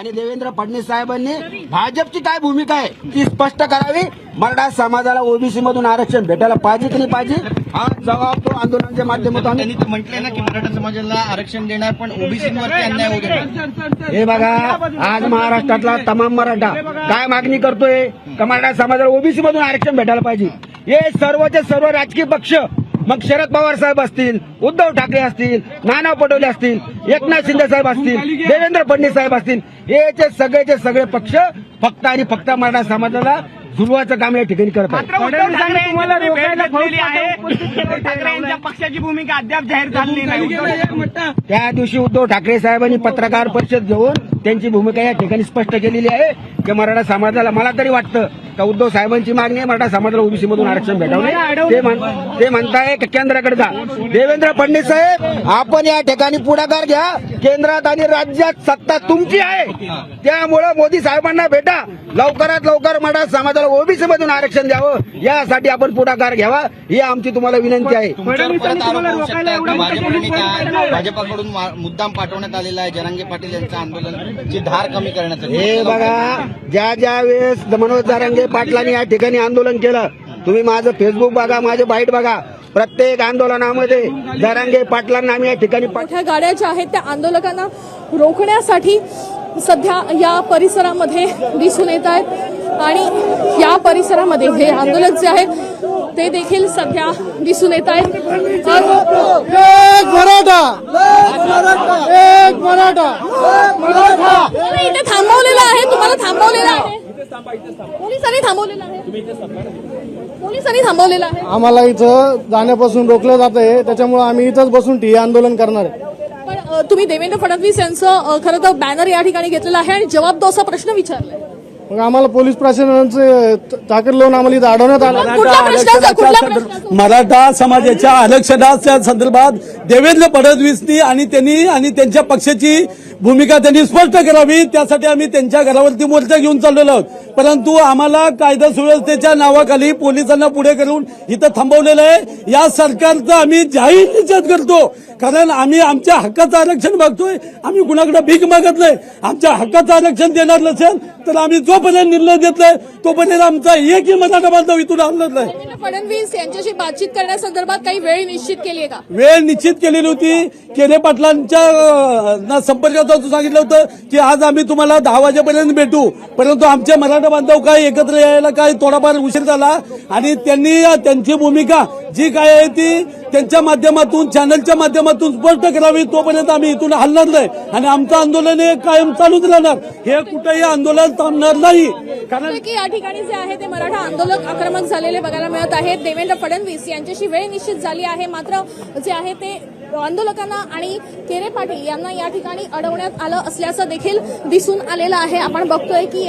आणि देवेंद्र फडणवीस साहेबांनी भाजपची काय भूमिका आहे ती स्पष्ट करावी. मराठा समाजाला ओबीसी मधून आरक्षण भेटायला पाहिजे की नाही पाहिजे? हा जबाब तो आंदोलनाच्या माध्यमातून त्यांनी तर म्हटलंय ना की मराठा समाजाला आरक्षण देणार पण ओबीसीवरती अन्याय होऊ देणार. हे बघा आज महाराष्ट्रातला तमाम मराठा काय मागणी करतोय? का मराठा समाजाला ओबीसी मधून आरक्षण भेटायला पाहिजे? हे सर्वचे सर्व राजकीय पक्ष मग शरद पवार साहेब असतील उद्धव ठाकरे असतील नाना पटोले असतील एकनाथ शिंदे साहेब असतील देवेंद्र फडणवीस साहेब असतील हेचे सगळेचे सगळे पक्ष फक्त आणि फक्त मराठा समाजाला झुलवाचं काम या ठिकाणी करत आहे. उद्धव ठाकरे यांच्या पक्षाची भूमिका अद्याप जाहीर झाली नाही. त्या दिवशी उद्धव ठाकरे साहेबांनी पत्रकार परिषद घेऊन त्यांची भूमिका या ठिकाणी स्पष्ट केलेली आहे की मराठा समाजाला मला तरी वाटतं का उद्धव साहेबांची मागणी आहे मराठा समाजाला ओबीसी मधून आरक्षण भेटवणे ते म्हण- ते म्हणताय केंद्राकडे जा. देवेंद्र फडणवीस साहेब आपण या ठिकाणी पुढाकार घ्या. केंद्रात आणि राज्यात सत्ता तुमची आहे. त्यामुळं मोदी साहेबांना भेटा. लवकरात लवकर मराठा समाजाला ओबीसी मधून आरक्षण द्यावं. यासाठी आपण पुढाकार घ्यावा. ही आमची तुम्हाला विनंती आहे. भाजपाकडून मुद्दाम पाठवण्यात आलेला आहे. जरांगे पाटील यांचं आंदोलनची धार कमी करण्यासाठी हे बघा ज्या ज्या वेळेस मनोज जारंगे पाटलांनी या ठिकाणी आंदोलन केलं तुम्ही माझं फेसबुक बघा माझे बाईट बघा. प्रत्येक आंदोलनामध्ये जरांगे पाटलांना आम्ही या ठिकाणी पाठ- मोठ्या गाड्या ज्या आहेत त्या आंदोलकांना रोखण्यासाठी सध्या या परिसरामध्ये दिसून येत आहेत. आणि या परिसरामध्ये हे आंदोलक जे आहेत ते देखील सध्या दिसून येत आहेत. एक मराठा! एक मराठा! तुम्हाला इथे थांबवलेलं आहे तुम्हाला थांबवलेलं आहे. पोलिसांनी थांबवलेलं आहे. पोलिसांनी थांबवलेलं आहे. आम्हाला इथं जाण्यापासून रोखलं जात आहे. त्याच्यामुळे आम्ही इथंच बसून ठिय्या आंदोलन करणार आहे. पण तुम्ही देवेंद्र फडणवीस यांचं खरं तर बॅनर या ठिकाणी घेतलेलं आहे आणि जवाब दो असा प्रश्न विचारलाय. मग आम्हाला पोलीस प्रशासनाचे ताकद लावून आम्हाला इथं अडवण्यात आलं. कुठल्या प्रश्नाचा कुठल्या प्रश्नाचा? मराठा समाजाच्या आरक्षणाच्या संदर्भात देवेंद्र फडणवीसनी आणि त्यांनी आणि त्यांच्या पक्षाची भूमिका त्यांनी स्पष्ट करावी. त्यासाठी आम्ही त्यांच्या घरावरती मोर्चा घेऊन चाललेलो आहोत. परंतु आम्हाला कायदा सुव्यवस्थेच्या नावाखाली पोलिसांना पुढे करून इथं थांबवलेलं आहे. या सरकारचा आम्ही जाहीर निषेध करतो. कारण आम्ही आमच्या हक्काचं आरक्षण मागतोय. आम्ही कुणाकडे भीक मागत नाही. आमच्या हक्काचं आरक्षण देणार नसेल तर आम्ही जोपर्यंत निर्णय देत नाही तोपर्यंत आमचा एकही मराठा बांधव इथून हलत नाही. फडणवीस यांच्याशी बातचीत करण्यासंदर्भात काही वेळ निश्चित केली आहे का? वेळ निश्चित केलेली होती. केले पाटलांच्या संपर्कात सांगितलं होतं की आज आम्ही तुम्हाला दहा वाजेपर्यंत भेटू. परंतु आमचे मराठा बांधव काय एकत्र यायला काय थोडाफार उशीर झाला. आणि त्यांनी त्यांची भूमिका जी काय आहे ती त्यांच्या माध्यमातून चॅनलच्या माध्यमातून स्पष्ट करावी. तोपर्यंत आम्ही इथून हलणार नाही. आणि आमचं आंदोलन हे कायम चालूच राहणार. हे कुठेही आंदोलन थांबणार नाही. कारण की या ठिकाणी जे आहे ते मराठा आंदोलक आक्रमक झालेले बघायला मिळत आहेत. देवेंद्र फडणवीस यांच्याशी वेळ निश्चित झाली आहे. मात्र जे आहे ते आंदोलकांना आणि केरे पाटील यांना या ठिकाणी अडवण्यात आलं असल्याचं देखील दिसून आलेलं आहे. आपण बघतोय की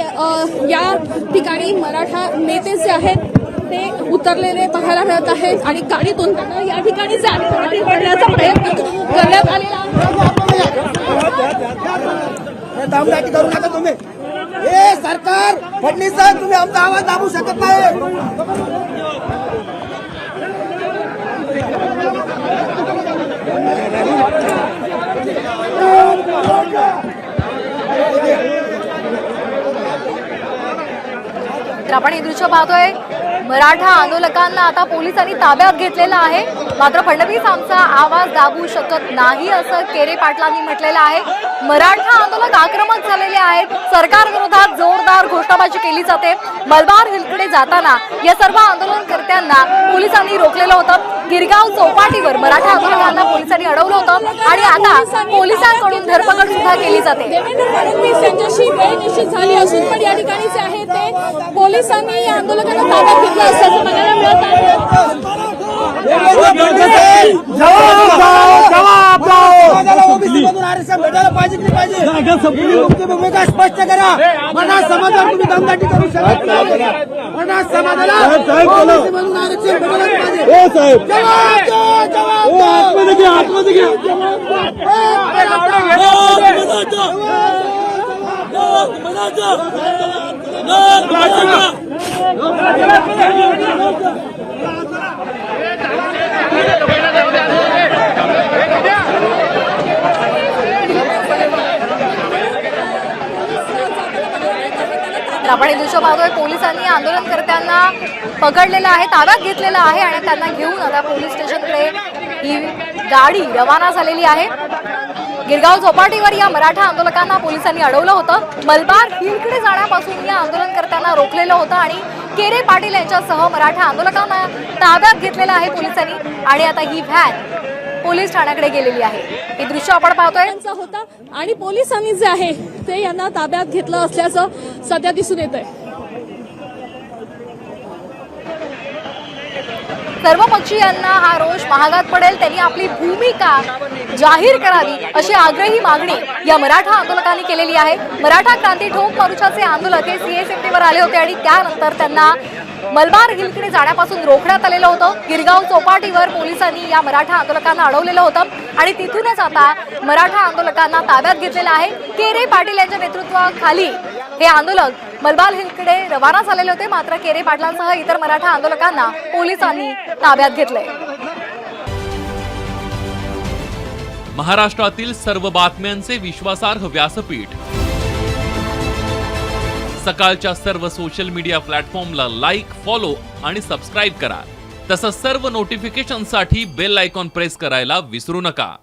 या ठिकाणी मराठा नेते जे आहेत ते उतरलेले पाहायला मिळत आहेत आणि गाडीतून त्यांना या ठिकाणी आहे पडण्याचा प्रयत्न करण्यात आलेला आहे. तुम्ही. हे सरकार फडणवीस साहेब तुम्ही आमचा आवाज दाबू शकत नाही. तर आपण हे दृश्य पाहतोय. मराठा आंदोलकांना आता पोलिसांनी ताब्यात घेतलेलं आहे. मात्र फडणवीस आमचा आवाज दाबू शकत नाही असं केरे पाटलांनी म्हटलेलं आहे. मराठा आंदोलक आक्रमक झालेले आहेत. सरकार विरोधात जोरदार घोषणाबाजी केली जाते. मलबार हिलकडे जाताना या सर्व आंदोलनकर्त्यांना पोलिसांनी रोखलेलं होतं. गिरगाव चौपाटीवर मराठा आंदोलकांना पोलिसांनी अडवलं होतं. आणि आता पोलिसांकडून धरपकड सुद्धा केली जाते. देवेंद्र फडणवीस यांच्याशी वेळ निश्चित झाली असून पण या ठिकाणी जे आहे ते पोलिसांनी या आंदोलकांना ताब्यात घेतलं असल्याचं बघायला मिळत भूमिका स्पष्ट करा मराठा समाजावर तुम्ही दमदाटी करू शकत नाही मराठा समाजाला ओबीसी मधून आरक्षण आतमध्ये घ्या आतमध्ये घ्या. आपण हे दृश्य पाहतोय पोलिसांनी आंदोलनकर्त्यांना पकडलेलं आहे ताब्यात घेतलेलं आहे आणि त्यांना घेऊन आता पोलीस स्टेशनकडे ही गाडी रवाना झालेली आहे. गिरगाव चौपाटीवर या मराठा आंदोलकांना पोलिसांनी अडवलं होतं. मलबार हिलकडे जाण्यापासून या आंदोलनकर्त्यांना रोखलेलं होतं आणि केरे पाटील यांच्यासह मराठा आंदोलकांना ताब्यात घेतलेलं आहे पोलिसांनी आणि आता ही व्हॅन पोलीस ठाण्याकडे गेलेली आहे. हे दृश्य आपण पाहतोय. होता आणि पोलिसांनी जे आहे ते यांना ताब्यात घेतलं असल्याचं सध्या दिसून येत आहे सर्वपक्षीयांना हा रोष महागात पडेल. त्यांनी आपली भूमिका जाहीर करावी अशी आग्रही मागणी या मराठा आंदोलकांनी केलेली आहे. मराठा क्रांती ठोक मोर्चाचे आंदोलक हे सीएसएमटीवर आले होते आणि त्यानंतर त्यांना मलबार हिलकडे जाण्यापासून रोखण्यात आलेलं होतं. गिरगाव चौपाटीवर पोलिसांनी या मराठा आंदोलकांना अडवलेलं होतं आणि तिथूनच आता मराठा आंदोलकांना ताब्यात घेतलेलं आहे. केरे पाटील यांच्या नेतृत्वाखाली हे आंदोलक मलबाल हिलकडे रवाना झालेले होते मात्र केरे पाटलांसह इतर मराठा आंदोलकांना पोलिसांनी ताब्यात घेतले महाराष्ट्रातील सर्व बातम्यांचे विश्वासार्ह व्यासपीठ. सकाळच्या सर्व सोशल मीडिया प्लॅटफॉर्मला लाईक फॉलो आणि सबस्क्राईब करा. तसंच सर्व नोटिफिकेशनसाठी बेल आयकॉन प्रेस करायला विसरू नका.